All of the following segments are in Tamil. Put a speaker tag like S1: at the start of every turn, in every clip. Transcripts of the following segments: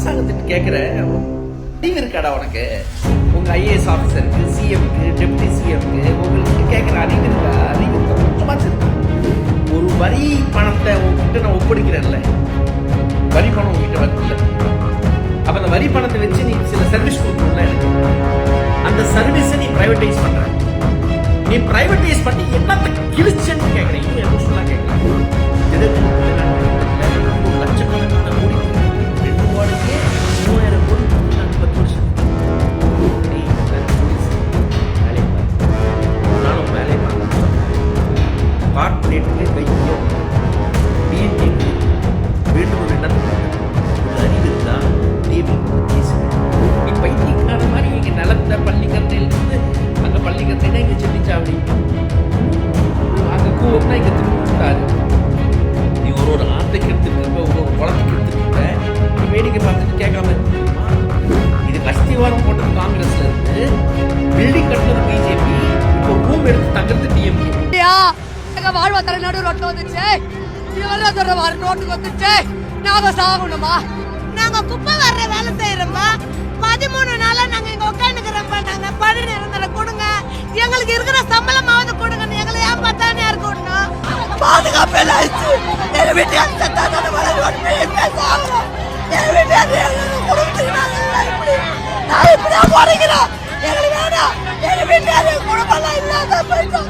S1: அரசாங்கத்திட்ட கேட்குறேன் அறிவு இருக்காடா உனக்கு உங்கள் ஐஏஎஸ் ஆஃபீஸருக்கு சிஎம்க்கு டெப்டி சிஎம்க்கு உங்களுக்கு கேட்குற அறிவு இருக்கா அறிவு இருக்கா கொஞ்சமாச்சும் இருக்கா ஒரு வரி பணத்தை உங்ககிட்ட நான் ஒப்படைக்கிறேன்ல வரி பணம் உங்ககிட்ட வரல அப்போ அந்த வரி பணத்தை வச்சு நீ சில சர்வீஸ் கொடுக்கணும்ல எனக்கு அந்த சர்வீஸை நீ ப்ரைவேட்டைஸ் பண்ணுற நீ ப்ரைவேட்டைஸ் பண்ணி என்னத்தை கிழிச்சேன்னு கேட்குறேன் இன்னும் எமோஷனலாக கேட்குறேன் லட்சக்கணக்கான கோடி இப்போ ரூம் எடுத்து தங்குறது டிஎம்கே
S2: ஐயா எங்க நடு ரோட்ல வந்துச்சு இவெல்லாம் சொல்ற மாதிரி ரோட்டுக்கு வந்துச்சு நாங்க சாகணுமா
S3: நாங்க குப்பை வர்ற வேலை செய்யறோம்மா பதிமூணு நாளா நாங்க இங்க உட்காந்துக்கிறோம்ப்பா நாங்க பணி நிரந்தரம் கொடுங்க எங்களுக்கு இருக்கிற சம்பளமாவது கொடுங்க எங்களை ஏன் பார்த்தானே இருக்கணும்
S2: பாதுகாப்பு எல்லாம் ஆயிடுச்சு எங்க வீட்டுக்கு சத்தான வளர்ந்து பேசாங்க எங்க வீட்டுக்கு குடும்பத்துக்கு நாங்க எல்லாம் இப்படி நான் எப்படியா போறீங்களா 给你们骗进谷子，把
S3: 烂鱼让他分走。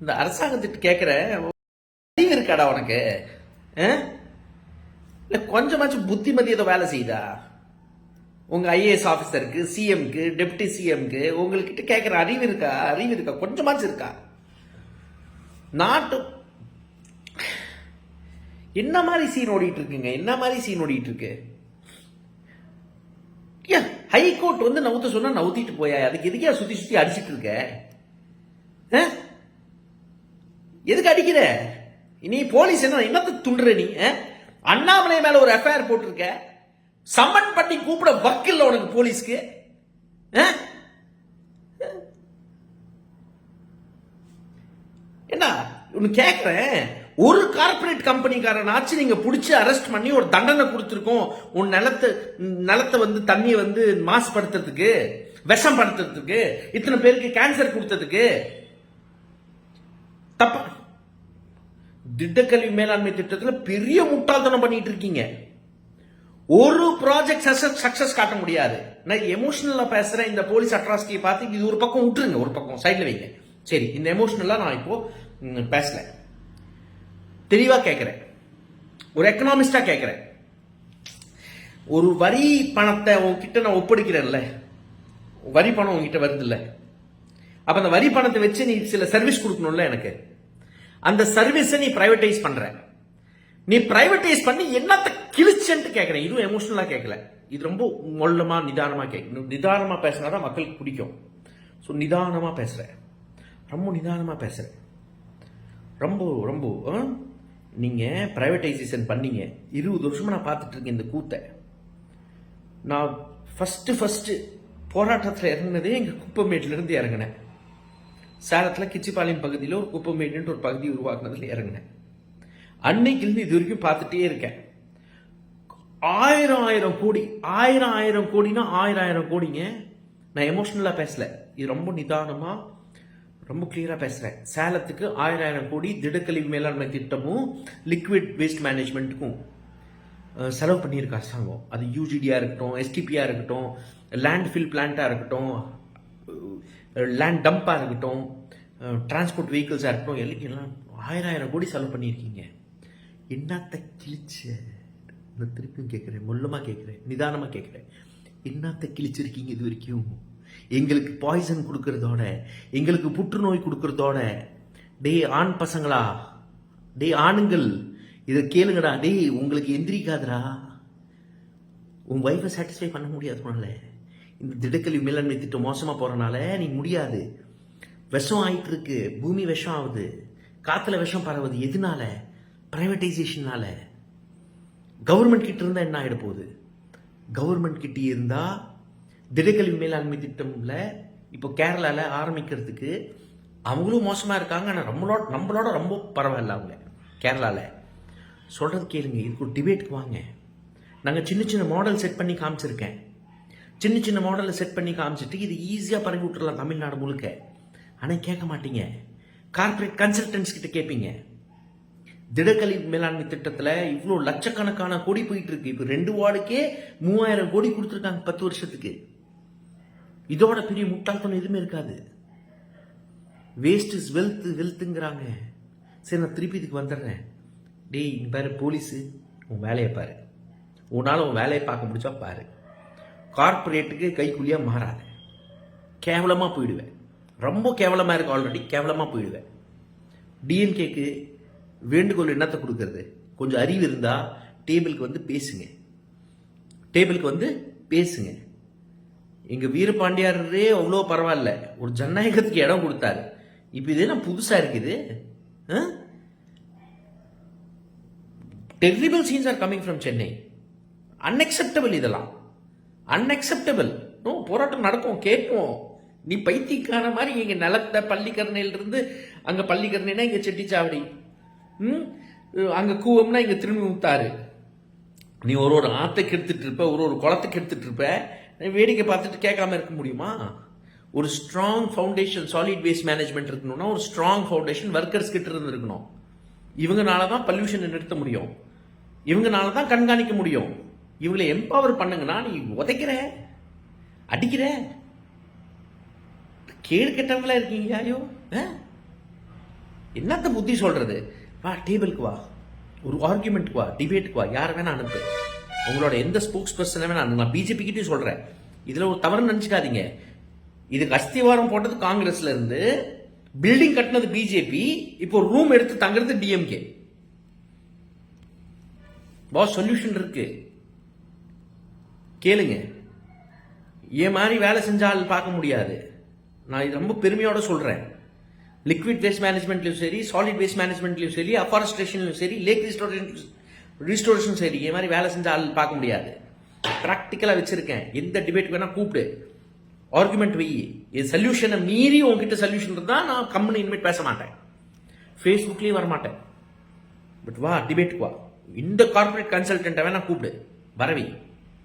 S1: இந்த அரசாங்கத்திட்ட கேட்குற அறிவு இருக்காடா உனக்கு? ஆ? கொஞ்சமாச்சும் புத்திமதி ஏதோ வேலை செய்யுதா? உங்க ஐஏஎஸ் ஆஃபீஸருக்கு சிஎம்க்கு டெப்டி சிஎம்க்கு உங்ககிட்ட கேட்குற அறிவு இருக்கா? அறிவு இருக்கா? கொஞ்சமாச்சும் இருக்கா? நாட்டு என்ன மாதிரி சீன் ஓடிட்டு இருக்குங்க என்ன மாதிரி சீன் ஓடிட்டு இருக்கு ஏன் ஹைகோர்ட் வந்து நவுத்த சொன்னா நவுத்திட்டு போயா? அதுக்கு எதுக்கே சுத்தி சுத்தி அடிச்சிட்டு இருக்க ஆ? எதுக்கு அடிக்கிற? நீ போலீஸ் என்ன என்னத்தை துண்டுற நீ ஆ? அண்ணாமலை மேல ஒரு எஃப்ஐஆர் போட்டிருக்க. சம்மன் பண்ணி கூப்பிட வக்கில்ல உனக்கு போலீஸ்க்கு ஆ? என்ன ஒன்னு கேக்குறேன். ஒரு கார்ப்பரேட் கம்பெனிக்காரனாச்சும் நீங்க பிடிச்சி அரெஸ்ட் பண்ணி ஒரு தண்டனை கொடுத்துருக்கோம். உன் நிலத்தை நிலத்தை வந்து தண்ணியை வந்து மாசுபடுத்துறதுக்கு விஷம் படுத்துறதுக்கு இத்தனை பேருக்கு கேன்சர் கொடுத்ததுக்கு. தப்பா. திட்டக்கல்வி மேலாண்மை திட்டத்தில் பெரிய முட்டாள்தனம் பண்ணிட்டு இருக்கீங்க. ஒரு ப்ராஜெக்ட் சக்சஸ் காட்ட முடியாது. நான் எமோஷனலா பேசுறேன் இந்த போலீஸ் அட்ராசிட்டியை பார்த்து இது ஒரு பக்கம் விட்டுருங்க ஒரு பக்கம் சைட்ல வைங்க. சரி இந்த எமோஷனலா நான் இப்போ பேசல தெளிவா கேட்கிறேன் ஒரு எக்கனாமிஸ்டா கேட்கிறேன் ஒரு வரி பணத்தை உங்ககிட்ட நான் ஒப்படைக்கிறேன்ல. வரி பணம் உங்ககிட்ட வருது இல்லை அப்ப அந்த வரி பணத்தை வச்சு நீ சில சர்வீஸ் கொடுக்கணும்ல எனக்கு. அந்த சர்வீஸை நீ பிரைவேட்டைஸ் பண்ற. நீ பிரைவேட்டைஸ் பண்ணி என்னத்த கிழிச்சன்ட்டு கேட்கறேன் இதுவும் எமோஷனலா கேட்கல இது ரொம்ப மொல்லமா நிதானமா கேட்கணும் நிதானமா பேசினாதான் மக்களுக்கு பிடிக்கும். ஸோ நிதானமா பேசுறேன் ரொம்ப நிதானமா பேசுறேன் ரொம்ப ரொம்ப நீங்கள் நீங்க பிரைவேட்டைசேஷன் பண்ணீங்க. இருபது வருஷமா நான் பார்த்துட்டு இருக்கேன் இந்த கூத்தை. நான் ஃபஸ்ட்டு ஃபஸ்ட்டு போராட்டத்தில் இறங்கினதே எங்கள் குப்பமேட்டிலிருந்து இறங்கினேன். சேலத்தில் கிச்சிப்பாளையம் பகுதியில் ஒரு குப்பமேடுன்ற ஒரு பகுதி உருவாக்குனதில் இறங்கினேன். அன்னைக்கிலிருந்து இது வரைக்கும் பார்த்துட்டே இருக்கேன். ஆயிரம் ஆயிரம் கோடி ஆயிரம் ஆயிரம் கோடினா ஆயிரம் ஆயிரம் கோடிங்க. நான் எமோஷனலாக பேசல. இது ரொம்ப நிதானமாக ரொம்ப கிளியராக பேசுகிறேன் சேலத்துக்கு ஆயிரம் ஆயிரம் கோடி திடக்கழிவு மேலாண்மை திட்டமும் லிக்விட் வேஸ்ட் மேனேஜ்மெண்ட்டுக்கும் செலவு பண்ணியிருக்க அரசாங்கம் அது யூஜிடியாக இருக்கட்டும் எஸ்டிபியாக இருக்கட்டும் லேண்ட் ஃபில் பிளான்ட்டாக இருக்கட்டும் லேண்ட் டம்ப்பாக இருக்கட்டும் டிரான்ஸ்போர்ட் வெஹிக்கிள்ஸாக இருக்கட்டும் எல்லாம் எல்லாம் ஆயிரம் ஆயிரம் கோடி செலவு பண்ணியிருக்கீங்க. என்னத்த கிழிச்ச? நான் திருப்பியும் கேட்குறேன் மொல்லமாக கேட்குறேன் நிதானமாக கேட்குறேன். என்னத்த கிழிச்சிருக்கீங்க இது வரைக்கும்? எங்களுக்கு பாய்சன் கொடுக்கறதோட எங்களுக்கு புற்றுநோய் கொடுக்கறதோட டேய் ஆண் பசங்களா? டேய் ஆணுங்கள் இதை கேளுங்கடா. டேய் உங்களுக்கு எந்திரிக்காதரா உன் ஒய்ஃபை சாட்டிஸ்ஃபை பண்ண முடியாது உன்னால இந்த திடுக்கல்வி மேலாண்மை திட்டம் மோசமாக போகிறனால நீ முடியாது. விஷம் ஆயிட்டு இருக்கு. பூமி விஷம் ஆகுது. காற்றுல விஷம் பரவுது. எதனால? பிரைவேட்டைசேஷனால கவர்மெண்ட் கிட்ட இருந்தால் என்ன ஆகிட போகுது? கவர்மெண்ட் கிட்ட இருந்தால் திடக்கல்வி மேலாண்மை திட்டம்ல இப்போ கேரளாவில் ஆரம்பிக்கிறதுக்கு அவங்களும் மோசமாக இருக்காங்க. ஆனால் நம்மளோட நம்மளோட ரொம்ப பரவாயில்ல அவங்க. கேரளாவில் சொல்கிறது கேளுங்க. இதுக்கு ஒரு டிபேட்டுக்கு வாங்க. நாங்கள் சின்ன சின்ன மாடல் செட் பண்ணி காமிச்சிருக்கேன். சின்ன சின்ன மாடலை செட் பண்ணி காமிச்சிட்டு இது ஈஸியாக பரவி விட்டுறலாம் தமிழ்நாடு முழுக்க. ஆனால் கேட்க மாட்டீங்க. கார்ப்பரேட் கன்சல்டன்ஸ் கிட்ட கேட்பீங்க திடக்கழி மேலாண்மை திட்டத்தில் இவ்வளோ லட்சக்கணக்கான கோடி போயிட்டு இருக்கு. இப்போ ரெண்டு வார்டுக்கே மூவாயிரம் கோடி கொடுத்துருக்காங்க பத்து வருஷத்துக்கு. இதோட பெரிய முட்டாள்தனம் எதுவுமே இருக்காது. வேஸ்ட் இஸ் வெல்த் வெல்த்துங்கிறாங்க சரி நான் திருப்பி இதுக்கு வந்துடுறேன். டேய் இங்க பாரு போலீஸு உன் வேலையை பாரு. உன்னால் உன் வேலையை பார்க்க முடிச்சா பாரு. கார்ப்பரேட்டுக்கு கைக்குள்ளியாக மாறாத. கேவலமாக போயிடுவேன். ரொம்ப கேவலமாக இருக்கு ஆல்ரெடி கேவலமாக போயிடுவேன். டிஎம்கேக்கு வேண்டுகோள் என்னத்தை கொடுக்கறது? கொஞ்சம் அறிவு இருந்தால் டேபிளுக்கு வந்து பேசுங்க. டேபிளுக்கு வந்து பேசுங்க. எங்கள் வீரபாண்டியாரே அவ்வளோ பரவாயில்ல. ஒரு ஜனநாயகத்துக்கு இடம் கொடுத்தாரு. இப்போ இது என்ன புதுசாக இருக்குது? Terrible scenes are coming from Chennai unacceptable இதெல்லாம். அன்அக்செப்டபிள் நோ போராட்டம் நடக்கும் கேட்போம் நீ பைத்தியக்கான மாதிரி இங்கே நிலத்தை பள்ளிக்கரணையிலிருந்து அங்கே பள்ளிக்கரணைனா இங்கே செட்டிச்சாவடி. ம்? அங்கே கூவம்னா இங்கே திரும்பி முத்தாரு நீ ஒரு ஒரு ஆத்தை கெடுத்துட்டு இருப்ப ஒரு ஒரு குளத்துக்கு எடுத்துட்டு இருப்ப வேடிக்கை பார்த்துட்டு கேட்காம இருக்க முடியுமா? ஒரு strong foundation solid waste management இருக்கணும்னா ஒரு ஸ்ட்ராங் ஃபவுண்டேஷன் ஒர்க்கர்ஸ் கிட்ட இருந்து இருக்கணும். இவங்கனால தான் பல்யூஷனை நிறுத்த முடியும். இவங்கனால தான் கண்காணிக்க முடியும். இவங்களை எம்பவர் பண்ணுங்கன்னா நீ உதைக்கிற? அடிக்கிற? கேடு கெட்டவங்களா இருக்கீங்க ஐயோ. ஆ? என்னத்த புத்தி சொல்றது? வா டேபிளுக்கு வா. ஒரு ஆர்குமெண்ட்க்கு வா டிபேட்டுக்கு வா. யாரை வேணா அனுப்பு. உங்களோட எந்த ஸ்போக்ஸ் பர்சனை வேணா அனுப்பு. நான் பிஜேபி கிட்டயும் சொல்றேன். இதுல ஒரு தவறு நினைச்சுக்காதீங்க. இதுக்கு அஸ்திவாரம் போட்டது காங்கிரஸ்ல இருந்து பில்டிங் கட்டினது பிஜேபி இப்போ ரூம் எடுத்து தங்குறது டிஎம்கே பாஸ் சொல்யூஷன் இருக்கு. கேளுங்க. என் மாதிரி வேலை செஞ்சால் பார்க்க முடியாது. நான் இது ரொம்ப பெருமையோட சொல்கிறேன் லிக்விட் வேஸ்ட் மேனேஜ்மெண்ட்லையும் சரி சாலிட் வேஸ்ட் மேனேஜ்மெண்ட்லையும் சரி அஃபாரஸ்ட்ரேஷன்லையும் சரி லேக் ரிஸ்டோரேஷன் ரிஸ்டோரேஷன் சரி இதே மாதிரி வேலை செஞ்சால் பார்க்க முடியாது. ப்ராக்டிக்கலாக வச்சுருக்கேன். எந்த டிபேட் வேணால் கூப்பிடு. ஆர்குமெண்ட் வை. என் சொல்யூஷனை மீறி உங்ககிட்ட சொல்யூஷன் இருந்தால் நான் கம்பெனி இனிமேட் பேச மாட்டேன். ஃபேஸ்புக்லேயும் வர மாட்டேன் பட் வா டிபேட்டுக்கு வா. இந்த கார்ப்பரேட் கன்சல்டண்ட்டை வேணால் கூப்பிடு. வரவி.